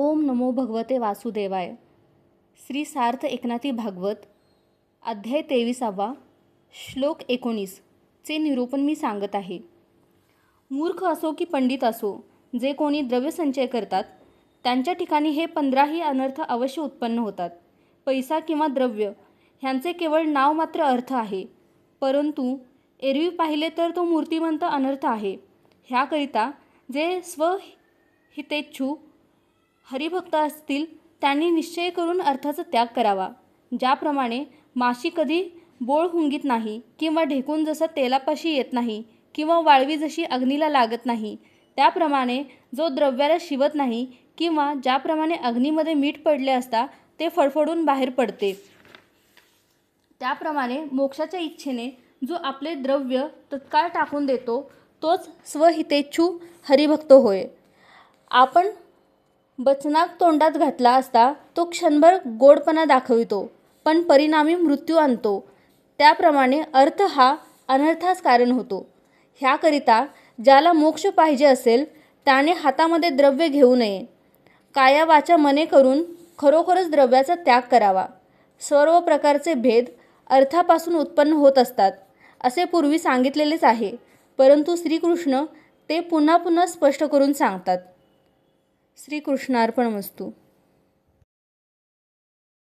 ओम नमो भगवते वासुदेवाय. श्री सार्थ एकनाथी भागवत अध्याय तेविसावा श्लोक एकोणीस चे निरूपण मी सांगत आहे. मूर्ख असो की पंडित असो जे कोणी द्रव्यसंचय करतात त्यांच्या ठिकाणी हे पंधराही अनर्थ अवश्य उत्पन्न होतात. पैसा किंवा द्रव्य ह्यांचे केवळ नाव मात्र अर्थ आहे. परंतु एरवी पाहिले तर तो मूर्तिमंत अनर्थ आहे. ह्याकरिता जे स्वहितेच्छू हरिभक्त असतील त्यांनी निश्चय करून अर्थाचा त्याग करावा. ज्याप्रमाणे माशी कधी बोळ हुंगीत नाही किंवा ढेकून जसं तेलापाशी येत नाही किंवा वाळवी जशी अग्नीला लागत नाही त्याप्रमाणे जो द्रव्याला शिवत नाही किंवा ज्याप्रमाणे अग्नीमध्ये मीठ पडले असता ते फडफडून बाहेर पडते. त्याप्रमाणे मोक्षाच्या इच्छेने जो आपले द्रव्य तत्काळ टाकून देतो तोच स्वहितेच्छू हरिभक्त होय. आपण बचनाक तोंडात घातला असता तो क्षणभर गोडपणा दाखवितो पण परिणामी मृत्यू आणतो. त्याप्रमाणे अर्थ हा अनर्थास कारण होतो. ह्याकरिता ज्याला मोक्ष पाहिजे असेल त्याने हातामध्ये द्रव्य घेऊ नये. काया वाचा मने करून खरोखरच द्रव्याचा त्याग करावा. सर्व प्रकारचे भेद अर्थापासून उत्पन्न होत असतात असे पूर्वी सांगितलेलेच आहे. परंतु श्रीकृष्ण ते पुन्हा पुन्हा स्पष्ट करून सांगतात. श्रीकृष्णार्पणमस्तू.